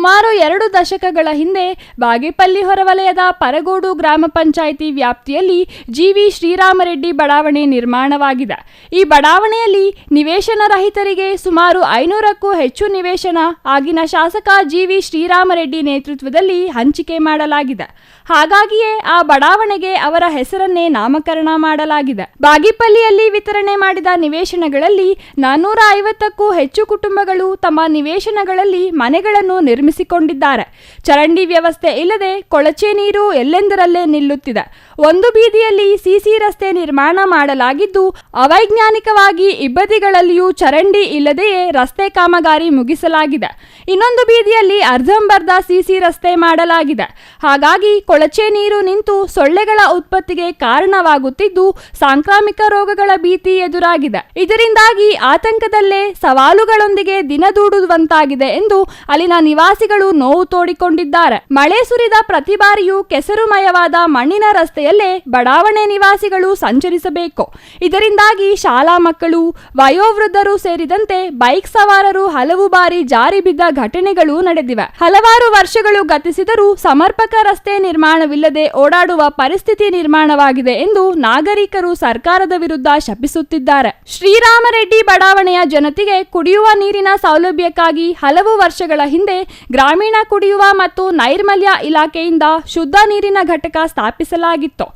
ಸುಮಾರು ಎರಡು ದಶಕಗಳ ಹಿಂದೆ ಬಾಗೇಪಲ್ಲಿ ಹೊರವಲಯದ ಪರಗೋಡು ಗ್ರಾಮ ಪಂಚಾಯಿತಿ ವ್ಯಾಪ್ತಿಯಲ್ಲಿ ಜಿವಿ ಶ್ರೀರಾಮರೆಡ್ಡಿ ಬಡಾವಣೆ ನಿರ್ಮಾಣವಾಗಿದೆ. ಈ ಬಡಾವಣೆಯಲ್ಲಿ ನಿವೇಶನ ರಹಿತರಿಗೆ ಸುಮಾರು ಐನೂರಕ್ಕೂ ಹೆಚ್ಚು ನಿವೇಶನ, ಆಗಿನ ಶಾಸಕ ಜಿವಿ ಶ್ರೀರಾಮರೆಡ್ಡಿ ನೇತೃತ್ವದಲ್ಲಿ ಹಂಚಿಕೆ ಮಾಡಲಾಗಿದೆ. ಹಾಗಾಗಿಯೇ ಆ ಬಡಾವಣೆಗೆ ಅವರ ಹೆಸರನ್ನೇ ನಾಮಕರಣ ಮಾಡಲಾಗಿದೆ. ಬಾಗಿಪಲ್ಲಿಯಲ್ಲಿ ವಿತರಣೆ ಮಾಡಿದ ನಿವೇಶನಗಳಲ್ಲಿ ನಾನ್ನೂರ ಐವತ್ತಕ್ಕೂ ಹೆಚ್ಚು ಕುಟುಂಬಗಳು ತಮ್ಮ ನಿವೇಶನಗಳಲ್ಲಿ ಮನೆಗಳನ್ನು ನಿರ್ಮಿಸಿಕೊಂಡಿದ್ದಾರೆ ಚರಂಡಿ ವ್ಯವಸ್ಥೆ ಇಲ್ಲದೆ ಕೊಳಚೆ ನೀರು ಎಲ್ಲೆಂದರಲ್ಲೇ ನಿಲ್ಲುತ್ತಿದೆ. ಒಂದು ಬೀದಿಯಲ್ಲಿ ಸಿಸಿ ರಸ್ತೆ ನಿರ್ಮಾಣ ಮಾಡಲಾಗಿದ್ದು, ಅವೈಜ್ಞಾನಿಕವಾಗಿ ಇಬ್ಬದಿಗಳಲ್ಲಿಯೂ ಚರಂಡಿ ಇಲ್ಲದೆಯೇ ರಸ್ತೆ ಕಾಮಗಾರಿ ಮುಗಿಸಲಾಗಿದೆ. ಇನ್ನೊಂದು ಬೀದಿಯಲ್ಲಿ ಅರ್ಧಂಬರ್ಧ ಸಿಸಿ ರಸ್ತೆ ಮಾಡಲಾಗಿದೆ. ಹಾಗಾಗಿ ಕೊಳಚೆ ನೀರು ನಿಂತು ಸೊಳ್ಳೆಗಳ ಉತ್ಪತ್ತಿಗೆ ಕಾರಣವಾಗುತ್ತಿದ್ದು, ಸಾಂಕ್ರಾಮಿಕ ರೋಗಗಳ ಭೀತಿ ಎದುರಾಗಿದೆ. ಇದರಿಂದಾಗಿ ಆತಂಕದಲ್ಲೇ ಸವಾಲುಗಳೊಂದಿಗೆ ದಿನದೂಡುವಂತಾಗಿದೆ ಎಂದು ಅಲ್ಲಿನ ನಿವಾಸಿಗಳು ನೋವು ತೋಡಿಕೊಂಡಿದ್ದಾರೆ. ಮಳೆ ಸುರಿದ ಪ್ರತಿ ಬಾರಿಯೂ ಕೆಸರುಮಯವಾದ ಮಣ್ಣಿನ ರಸ್ತೆಯಲ್ಲೇ ಬಡಾವಣೆ ನಿವಾಸಿಗಳು ಸಂಚರಿಸಬೇಕು. ಇದರಿಂದಾಗಿ ಶಾಲಾ ಮಕ್ಕಳು, ವಯೋವೃದ್ಧರು ಸೇರಿದಂತೆ ಬೈಕ್ ಸವಾರರು ಹಲವು ಬಾರಿ ಜಾರಿ ಬಿದ್ದ ಘಟನೆಗಳು ನಡೆದಿವೆ. ಹಲವಾರು ವರ್ಷಗಳು ಗತಿಸಿದರೂ ಸಮರ್ಪಕ ರಸ್ತೆ ನಿರ್ಮಾಣವಿಲ್ಲದೆ ಓಡಾಡುವ ಪರಿಸ್ಥಿತಿ ನಿರ್ಮಾಣವಾಗಿದೆ ಎಂದು ನಾಗರಿಕರು ಸರ್ಕಾರದ ವಿರುದ್ಧ ಶಪಿಸುತ್ತಿದ್ದಾರೆ. ಶ್ರೀರಾಮರೆಡ್ಡಿ ಬಡಾವಣೆಯ ಜನತೆಗೆ ಕುಡಿಯುವ ನೀರಿನ ಸೌಲಭ್ಯಕ್ಕಾಗಿ ಹಲವು ವರ್ಷಗಳ ಹಿಂದೆ ಗ್ರಾಮೀಣ ಕುಡಿಯುವ ಮತ್ತು ನೈರ್ಮಲ್ಯ ಇಲಾಖೆಯಿಂದ ಶುದ್ಧ ನೀರಿನ ಘಟಕ ಸ್ಥಾಪಿಸಲಾಗಿತ್ತು.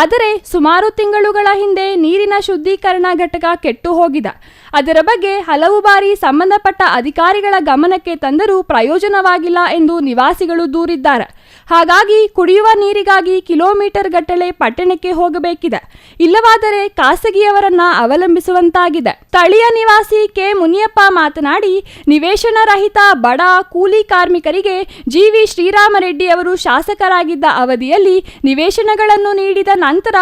ಆದರೆ ಸುಮಾರು ತಿಂಗಳುಗಳ ಹಿಂದೆ ನೀರಿನ ಶುದ್ಧೀಕರಣ ಘಟಕ ಕೆಟ್ಟು ಹೋಗಿದೆ. ಅದರ ಬಗ್ಗೆ ಹಲವು ಬಾರಿ ಸಂಬಂಧಪಟ್ಟ ಅಧಿಕಾರಿಗಳ ಗಮನಕ್ಕೆ ತಂದರೂ ಪ್ರಯೋಜನವಾಗಿಲ್ಲ ಎಂದು ನಿವಾಸಿಗಳು ದೂರಿದ್ದಾರೆ. ಹಾಗಾಗಿ ಕುಡಿಯುವ ನೀರಿಗಾಗಿ ಕಿಲೋಮೀಟರ್ ಗಟ್ಟಲೆ ಪಟ್ಟಣಕ್ಕೆ ಹೋಗಬೇಕಿದೆ. ಇಲ್ಲವಾದರೆ ಖಾಸಗಿಯವರನ್ನ ಅವಲಂಬಿಸುವಂತಾಗಿದೆ. ಸ್ಥಳೀಯ ನಿವಾಸಿ ಕೆ. ಮುನಿಯಪ್ಪ ಮಾತನಾಡಿ, ನಿವೇಶನ ರಹಿತ ಬಡ ಕೂಲಿ ಕಾರ್ಮಿಕರಿಗೆ ಜಿವಿ ಶ್ರೀರಾಮರೆಡ್ಡಿ ಅವರು ಶಾಸಕರಾಗಿದ್ದ ಅವಧಿಯಲ್ಲಿ ನಿವೇಶನಗಳನ್ನು ನೀಡಿದ ನಂತರ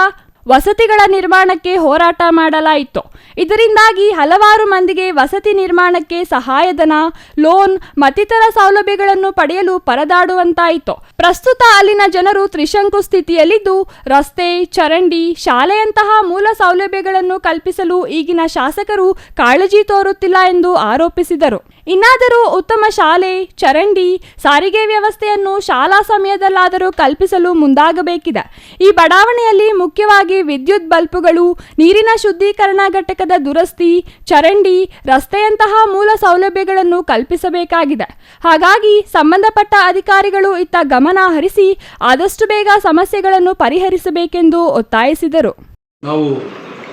ವಸತಿಗಳ ನಿರ್ಮಾಣಕ್ಕೆ ಹೋರಾಟ ಮಾಡಲಾಯಿತು. ಇದರಿಂದಾಗಿ ಹಲವಾರು ಮಂದಿಗೆ ವಸತಿ ನಿರ್ಮಾಣಕ್ಕೆ ಸಹಾಯಧನ, ಲೋನ್, ಮತ್ತಿತರ ಸೌಲಭ್ಯಗಳನ್ನು ಪಡೆಯಲು ಪರದಾಡುವಂತಾಯಿತು. ಪ್ರಸ್ತುತ ಅಲ್ಲಿನ ಜನರು ತ್ರಿಶಂಕು ಸ್ಥಿತಿಯಲ್ಲಿದ್ದು, ರಸ್ತೆ, ಚರಂಡಿ, ಶಾಲೆಯಂತಹ ಮೂಲ ಸೌಲಭ್ಯಗಳನ್ನು ಕಲ್ಪಿಸಲು ಈಗಿನ ಶಾಸಕರು ಕಾಳಜಿ ತೋರುತ್ತಿಲ್ಲ ಎಂದು ಆರೋಪಿಸಿದರು. ಇನ್ನಾದರೂ ಉತ್ತಮ ಶಾಲೆ, ಚರಂಡಿ, ಸಾರಿಗೆ ವ್ಯವಸ್ಥೆಯನ್ನು ಶಾಲಾ ಸಮಯದಲ್ಲಾದರೂ ಕಲ್ಪಿಸಲು ಮುಂದಾಗಬೇಕಿದೆ. ಈ ಬಡಾವಣೆಯಲ್ಲಿ ಮುಖ್ಯವಾಗಿ ವಿದ್ಯುತ್ ಬಲ್ಬುಗಳು ನೀರಿನ ಶುದ್ಧೀಕರಣ ಘಟಕದ ದುರಸ್ತಿ, ಚರಂಡಿ, ರಸ್ತೆಯಂತಹ ಮೂಲ ಸೌಲಭ್ಯಗಳನ್ನು ಕಲ್ಪಿಸಬೇಕಾಗಿದೆ. ಹಾಗಾಗಿ ಸಂಬಂಧಪಟ್ಟ ಅಧಿಕಾರಿಗಳು ಇತ್ತ ಗಮನ ಹರಿಸಿ ಆದಷ್ಟು ಬೇಗ ಸಮಸ್ಯೆಗಳನ್ನು ಪರಿಹರಿಸಬೇಕೆಂದು ಒತ್ತಾಯಿಸಿದರು. ನಾವು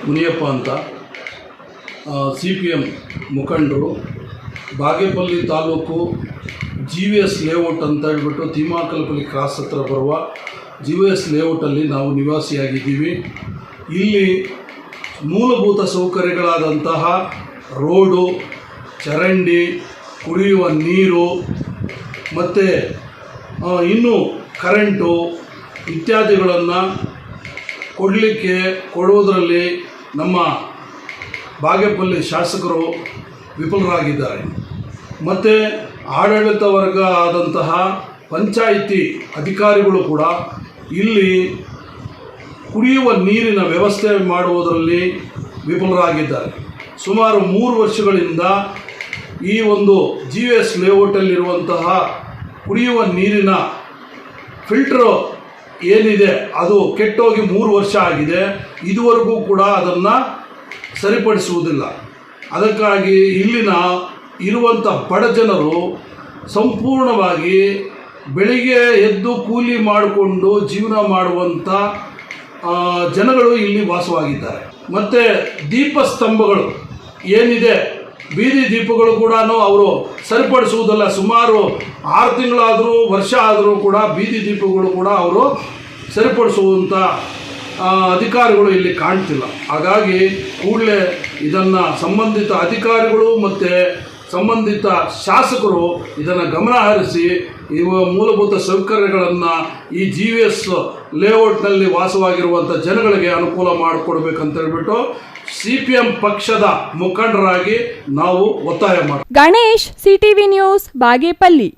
ಮುನಿಯಪ್ಪ ಅಂತ ಸಿ ಪಿ ಎಂ ಮುಖಂಡರು Bagepalli taluk G V S layout ಅಂತ ಹೇಳ್ಬಿಟ್ಟು ತಿಮ್ಮಾಕಲ್ಪಲ್ಲಿ ಕ್ರಾಸ್ ಹತ್ರ ಬರುವ ಜಿ ವಿ ಎಸ್ ಲೇಔಟಲ್ಲಿ ನಾವು ನಿವಾಸಿಯಾಗಿದ್ದೀವಿ. ಇಲ್ಲಿ ಮೂಲಭೂತ ಸೌಕರ್ಯಗಳಾದಂತಹ ರೋಡು, ಚರಂಡಿ, ಕುಡಿಯುವ ನೀರು ಮತ್ತು ಇನ್ನೂ ಕರೆಂಟು ಇತ್ಯಾದಿಗಳನ್ನು ಕೊಡಲಿಕ್ಕೆ ಕೊಡುವುದರಲ್ಲಿ ನಮ್ಮ ಬಾಗೇಪಲ್ಲಿ ಶಾಸಕರು ವಿಫಲರಾಗಿದ್ದಾರೆ. ಮತ್ತು ಆಡಳಿತ ವರ್ಗ ಆದಂತಹ ಪಂಚಾಯಿತಿ ಅಧಿಕಾರಿಗಳು ಕೂಡ ಇಲ್ಲಿ ಕುಡಿಯುವ ನೀರಿನ ವ್ಯವಸ್ಥೆ ಮಾಡುವುದರಲ್ಲಿ ವಿಫಲರಾಗಿದ್ದಾರೆ. ಸುಮಾರು ಮೂರು ವರ್ಷಗಳಿಂದ ಈ ಒಂದು ಜಿ ಎಸ್ ಲೇಔಟಲ್ಲಿರುವಂತಹ ಕುಡಿಯುವ ನೀರಿನ ಫಿಲ್ಟ್ರು ಏನಿದೆ, ಅದು ಕೆಟ್ಟೋಗಿ ಮೂರು ವರ್ಷ ಆಗಿದೆ. ಇದುವರೆಗೂ ಕೂಡ ಅದನ್ನು ಸರಿಪಡಿಸುವುದಿಲ್ಲ. ಅದಕ್ಕಾಗಿ ಇಲ್ಲಿನ ಇರುವಂಥ ಬಡ ಜನರು ಸಂಪೂರ್ಣವಾಗಿ ಬೆಳಿಗ್ಗೆ ಎದ್ದು ಕೂಲಿ ಮಾಡಿಕೊಂಡು ಜೀವನ ಮಾಡುವಂಥ ಜನಗಳು ಇಲ್ಲಿ ವಾಸವಾಗಿದ್ದಾರೆ. ಮತ್ತು ದೀಪಸ್ತಂಭಗಳು ಏನಿದೆ? ಬೀದಿ ದೀಪಗಳು ಕೂಡ ಅವರು ಸರಿಪಡಿಸುವುದಲ್ಲ. ಸುಮಾರು ಆರು ತಿಂಗಳಾದರೂ, ವರ್ಷ ಆದರೂ ಕೂಡ ಬೀದಿ ದೀಪಗಳು ಕೂಡ ಅವರು ಸರಿಪಡಿಸುವಂಥ ಅಧಿಕಾರಿಗಳು ಇಲ್ಲಿ ಕಾಣ್ತಿಲ್ಲ. ಹಾಗಾಗಿ ಕೂಡಲೇ ಇದನ್ನು ಸಂಬಂಧಿತ ಅಧಿಕಾರಿಗಳು ಮತ್ತು ಸಂಬಂಧಿತ ಶಾಸಕರು ಇದನ್ನು ಗಮನ ಹರಿಸಿ ಇವ ಮೂಲಭೂತ ಸೌಕರ್ಯಗಳನ್ನು ಈ ಜಿ ವಿ ಎಸ್ ಲೇಔಟ್ನಲ್ಲಿ ವಾಸವಾಗಿರುವಂಥ ಜನಗಳಿಗೆ ಅನುಕೂಲ ಮಾಡಿಕೊಡ್ಬೇಕಂತ ಹೇಳ್ಬಿಟ್ಟು ಸಿ ಪಿ ಎಂ ಪಕ್ಷದ ಮುಖಂಡರಾಗಿ ನಾವು ಒತ್ತಾಯ ಮಾಡ್ತೀವಿ. Ganesh CTV news Bagepalli.